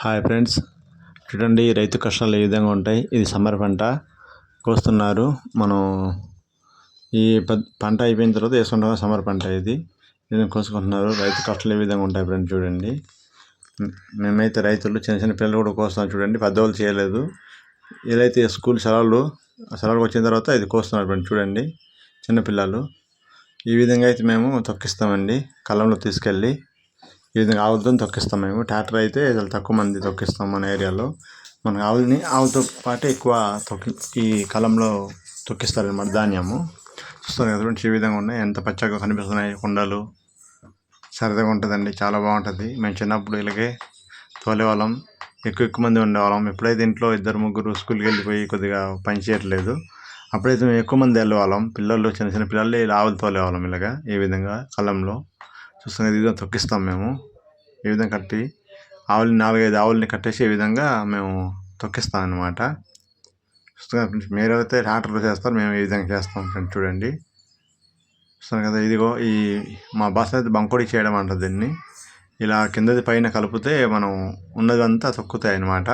Hi friends. చూడండి రైతు కష్టాలు ఏ విధంగా ఉంటాయి? ఇది సమ్మర్ పంట. కోస్తున్నారు. మనం ఈ పంట అయిపోయిన తర్వాత వేసుకుంటాం. సమ్మర్ పంట ఇది. ఇది కోసుకుంటున్నారు. రైతు కష్టాలు ఏ విధంగా ఉంటాయి ఫ్రెండ్స్ చూడండి. మేమైతే రైతులు చిన్న చిన్న పిల్లలు కూడా కోస్తున్నాం చూడండి. పెద్దవాళ్ళు చేయలేదు. ఏదైతే స్కూల్ సెలవులు సెలవులు వచ్చిన తర్వాత ఇది కోస్తున్నారు ఫ్రెండ్స్ చూడండి. చిన్నపిల్లలు ఈ విధంగా అయితే మేము తొక్కిస్తామండి. కళ్ళంలో తీసుకెళ్ళి ఈ విధంగా ఆవులతో తొక్కిస్తాం మేము. ట్రాక్టర్ అయితే చాలా తక్కువ మంది తొక్కిస్తాం మన ఏరియాలో. మన ఆవులని ఆవుతో పాటు ఎక్కువ తొక్కి ఈ కలంలో తొక్కిస్తారనమాట ధాన్యము. చూస్తారు కదా ఈ విధంగా ఉన్నాయి. ఎంత పచ్చగా కనిపిస్తున్నాయి కొండలు. సరదాగా ఉంటుందండి చాలా బాగుంటుంది. మేము చిన్నప్పుడు ఇలాగే తోలేవాళ్ళం. ఎక్కువ ఎక్కువ మంది ఉండేవాళ్ళం. ఎప్పుడైతే ఇంట్లో ఇద్దరు ముగ్గురు స్కూల్కి వెళ్ళిపోయి కొద్దిగా పని చేయట్లేదు. అప్పుడైతే మేము ఎక్కువ మంది వెళ్ళేవాళ్ళం. పిల్లలు చిన్న చిన్న పిల్లలు ఇలా ఆవులు తోలేవాళ్ళం ఇలాగా ఈ విధంగా కలంలో. చూస్తున్నది ఇదిగో తొక్కిస్తాం మేము. ఈ విధంగా కట్టి ఆవులని నాలుగైదు ఆవులని కట్టేసి ఈ విధంగా మేము తొక్కిస్తాం అనమాట ఫ్రెండ్స్ మీరు అయితే ట్రాక్టర్లో చేస్తారు మేము ఈ విధంగా చేస్తాం ఫ్రెండ్స్ చూడండి. చూస్తాను కదా ఇదిగో ఈ మా భాష అయితే బంకోడి చేయడం అంటారు దీన్ని. ఇలా కిందది పైన కలిపితే మనం ఉన్నదంతా తొక్కుతాయి అన్నమాట.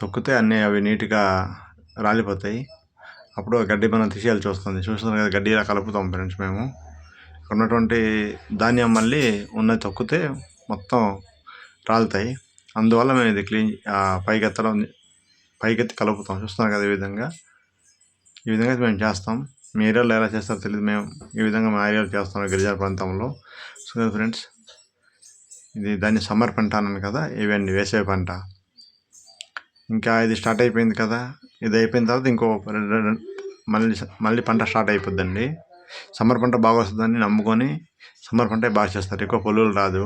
తొక్కితే అన్నీ అవి నీట్గా రాలిపోతాయి. అప్పుడు గడ్డి మనం తీసేయాల్సి వస్తుంది చూస్తున్నాం కదా గడ్డి ఇలా కలుపుతాం ఫ్రెండ్స్ మేము. ఉన్నటువంటి ధాన్యం మళ్ళీ ఉన్నది తొక్కితే మొత్తం రాలుతాయి. అందువల్ల మేము ఇది క్లీన్ పైకెత్తడం పైకెత్తి కలుపుతాం. చూస్తున్నాం కదా ఈ విధంగా. ఈ విధంగా మేము చేస్తాం. మీ ఏరియాలో ఎలా చేస్తారో తెలియదు మేము ఈ విధంగా మా ఏరియాలో చేస్తాం గిరిజన ప్రాంతంలో. So friends. ఇది దాన్ని సమ్మర్ పంట అన్నాను కదా. ఇవన్నీ వేసే పంట. ఇంకా ఇది స్టార్ట్ అయిపోయింది కదా. ఇది అయిపోయిన తర్వాత ఇంకో మళ్ళీ మళ్ళీ పంట స్టార్ట్ అయిపోద్దండి. సమ్మర్ పంట బాగా వస్తుందని నమ్ముకొని సమ్మర్ పంట బాగా చేస్తారు. ఎక్కువ పొల్లులు రాదు.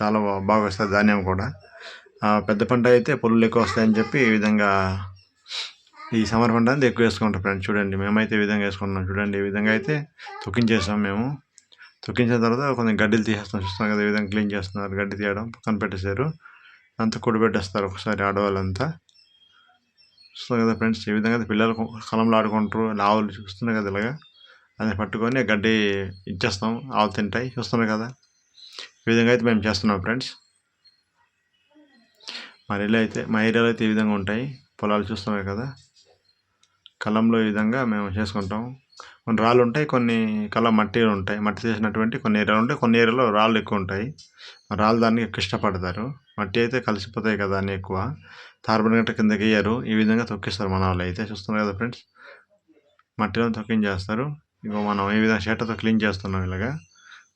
చాలా బాగా వస్తుంది ధాన్యం కూడా. పెద్ద పంట అయితే పొల్లులు ఎక్కువ వస్తాయని చెప్పి ఈ విధంగా ఈ సమ్మర్ పంట అనేది ఎక్కువ వేసుకుంటాం ఫ్రెండ్స్. చూడండి మేమైతే ఈ విధంగా వేసుకుంటున్నాం. చూడండి ఈ విధంగా అయితే తొక్కించేసాం మేము. తొక్కించిన తర్వాత కొంచెం గడ్డిలు తీసేస్తాం. చూస్తాం కదా ఈ విధంగా క్లీన్ చేస్తున్నారు. గడ్డి తీయడం పక్కన పెట్టేశారు. అంతా పెట్టేస్తారు ఒకసారి ఆడవాళ్ళంతా. చూస్తాం కదా ఫ్రెండ్స్ ఈ విధంగా పిల్లలు కలంలో ఆడుకుంటారు. లావులు చూస్తున్నారు కదా ఇలాగా. అది పట్టుకొని గడ్డి ఇచ్చేస్తాం. ఆవు తింటాయి. చూస్తున్నారు కదా? ఈ విధంగా అయితే మేము చేస్తున్నాం ఫ్రెండ్స్. మా ఏరియాలో అయితే మా ఏరియాలో అయితే ఈ విధంగా ఉంటాయి. పొలాలు చూస్తున్నాయి కదా? కలంలో ఈ విధంగా మేము చేసుకుంటాం. కొన్ని రాళ్ళు ఉంటాయి కొన్ని కలం మట్టి ఉంటాయి. మట్టి చేసినటువంటి కొన్ని ఏరియాలు ఉంటాయి. కొన్ని ఏరియాలో రాళ్ళు ఎక్కువ ఉంటాయి. రాళ్ళు దాన్ని ఎక్కువ ఇష్టపడతారు. మట్టి అయితే కలిసిపోతాయి కదా అని ఎక్కువ. తార్బన్ గట్ట కిందకి వేయరు. ఈ విధంగా తొక్కిస్తారు మన వాళ్ళు అయితే. చూస్తున్నారు కదా ఫ్రెండ్స్? మట్టిలో తొక్కించేస్తారు. ఇగో మనం ఏ విధంగా షర్ట్తో క్లీన్ చేస్తున్నాం ఇలాగా.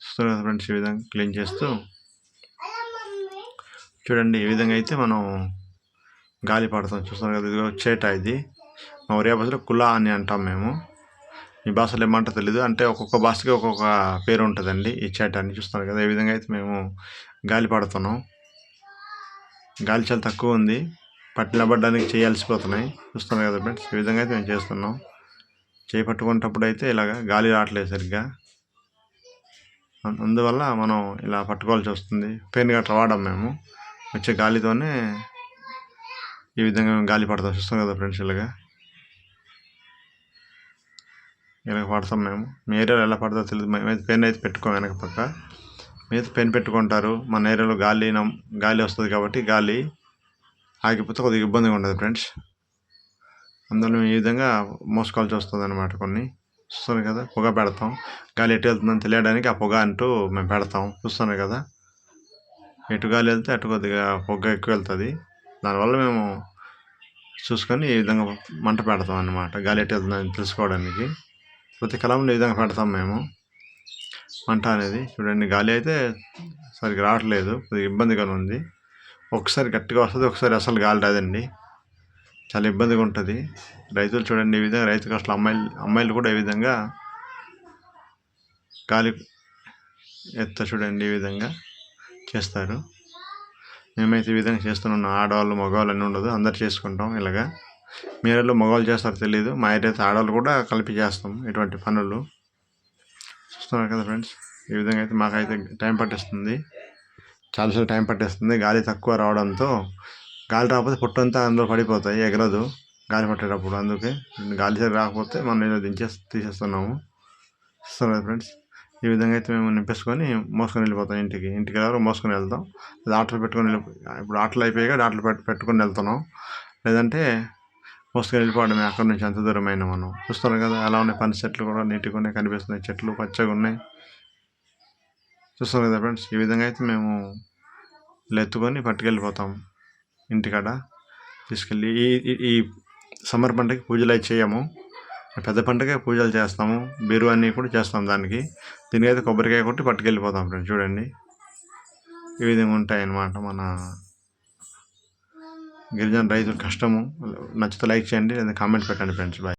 చూస్తున్నారు ఫ్రెండ్స్ ఈ విధంగా క్లీన్ చేస్తూ. చూడండి ఈ విధంగా అయితే మనం గాలి పడతాం. చూస్తున్నారు కదా ఇదిగో చేట ఇది. మా ఒరియా భాషలో కులా అని అంటాం మేము. ఈ భాషలో ఏమంటో తెలీదు. అంటే ఒక్కొక్క భాషకి ఒక్కొక్క పేరు ఉంటుందండి ఈ చేట అని. చూస్తున్నారు కదా ఈ విధంగా అయితే మేము గాలి పడుతున్నాం. గాలి చాలా తక్కువ ఉంది. పట్టినబడ్డానికి చేయాల్సిపోతున్నాయి. చూస్తున్నారు కదా ఫ్రెండ్స్ ఈ విధంగా అయితే మేము చేస్తున్నాం. చేయి అయితే ఇలాగ గాలి రావట్లేదు సరిగ్గా. అందువల్ల మనం ఇలా పట్టుకోవాల్సి వస్తుంది. పెయిన్ గట్రా వాడాం మేము. వచ్చే గాలితోనే ఈ విధంగా గాలి పడతాం. చూస్తాం కదా ఫ్రెండ్స్ ఇలాగా. ఇలా పడతాం మేము. మీ ఏరియాలో ఎలా పడతారో తెలియదు మేమైతే పెన్ అయితే పెట్టుకోం వెనక పక్క. మీరైతే పెన్ పెట్టుకుంటారు. మన ఏరియాలో గాలి గాలి వస్తుంది కాబట్టి గాలి ఆగిపోతే కొద్దిగా ఇబ్బందిగా ఉంటుంది ఫ్రెండ్స్. అందులో ఈ విధంగా మోసుకోవాల్సి వస్తుంది అనమాట కొన్ని. చూస్తాను కదా పొగ పెడతాం. గాలి ఎటు వెళ్తుందని తెలియడానికి ఆ పొగ అంటూ మేము పెడతాం. చూస్తున్నారు కదా ఎటు గాలి వెళ్తే అటు కొద్దిగా పొగ ఎక్కువ వెళ్తుంది. దానివల్ల మేము చూసుకొని ఈ విధంగా మంట పెడతాం అన్నమాట. గాలి ఎటు వెళ్తుందని తెలుసుకోవడానికి. ప్రతి కలంలో ఈ విధంగా పెడతాం మేము. మంట అనేది చూడండి గాలి అయితే సరిగ్గా రావట్లేదు. కొద్దిగా ఇబ్బందిగా ఉంది. ఒకసారి గట్టిగా వస్తుంది ఒకసారి అసలు గాలి రాదండి. చాలా ఇబ్బందిగా ఉంటుంది. రైతులు చూడండి ఈ విధంగా రైతు కష్టాలు అమ్మాయిలు అమ్మాయిలు కూడా ఈ విధంగా గాలి ఎత్త చూడండి ఈ విధంగా చేస్తారు. మేమైతే ఈ విధంగా చేస్తున్నాం. ఆడవాళ్ళు మగవాళ్ళు అన్నీ ఉండదు. అందరు చేసుకుంటాం ఇలాగా. మీరెళ్ళు మగవాళ్ళు చేస్తారో తెలియదు మా ఏరియా ఆడవాళ్ళు కూడా కలిపి చేస్తాం ఇటువంటి పనులు. చూస్తున్నారు కదా ఫ్రెండ్స్ ఈ విధంగా అయితే మాకైతే టైం పట్టేస్తుంది. చాలాసార్లు టైం పట్టేస్తుంది. గాలి తక్కువ రావడంతో గాలి రాకపోతే పుట్టంతా అందులో పడిపోతాయి ఎగరదు గాలి పట్టేటప్పుడు. అందుకే గాలి సరి రాకపోతే మనం దించేసి తీసేస్తున్నాము. సరే ఫ్రెండ్స్ ఈ విధంగా అయితే మేము నింపేసుకొని మోసుకొని వెళ్ళిపోతాం ఇంటికి. ఇంటికి వెళ్ళారు మోసుకొని వెళ్తాం. లేదా ఆటలు పెట్టుకొని వెళ్ళి ఇప్పుడు ఆటలు అయిపోయాక ఆటలు పెట్టు పెట్టుకొని వెళ్తున్నాం. లేదంటే మోసుకొని వెళ్ళిపోవడమే అక్కడ నుంచి అంత దూరమైన మనం. చూస్తున్నారు కదా అలా ఉన్నాయి పని చెట్లు కూడా నీట్గా ఉన్నాయి కనిపిస్తున్నాయి. చెట్లు పచ్చగా ఉన్నాయి. చూస్తారు కదా ఫ్రెండ్స్ ఈ విధంగా అయితే మేము ఇలా ఎత్తుకొని పట్టుకెళ్ళిపోతాం. ఇంటికాడ తీసుకెళ్ళి ఈ ఈ- సమ్మర్ పంటకి పూజలు అయితే చేయము. పెద్ద పంటకే పూజలు చేస్తాము. బిర్యానీ కూడా చేస్తాం దానికి. దీనికి అయితే కొబ్బరికాయ కొట్టి పట్టుకెళ్ళిపోతాం ఫ్రెండ్స్. చూడండి. ఈ విధంగా ఉంటాయి అన్నమాట మన గిరిజన రైతుల కష్టము. నచ్చితే లైక్ చేయండి లేదా కామెంట్ పెట్టండి ఫ్రెండ్స్. బాయ్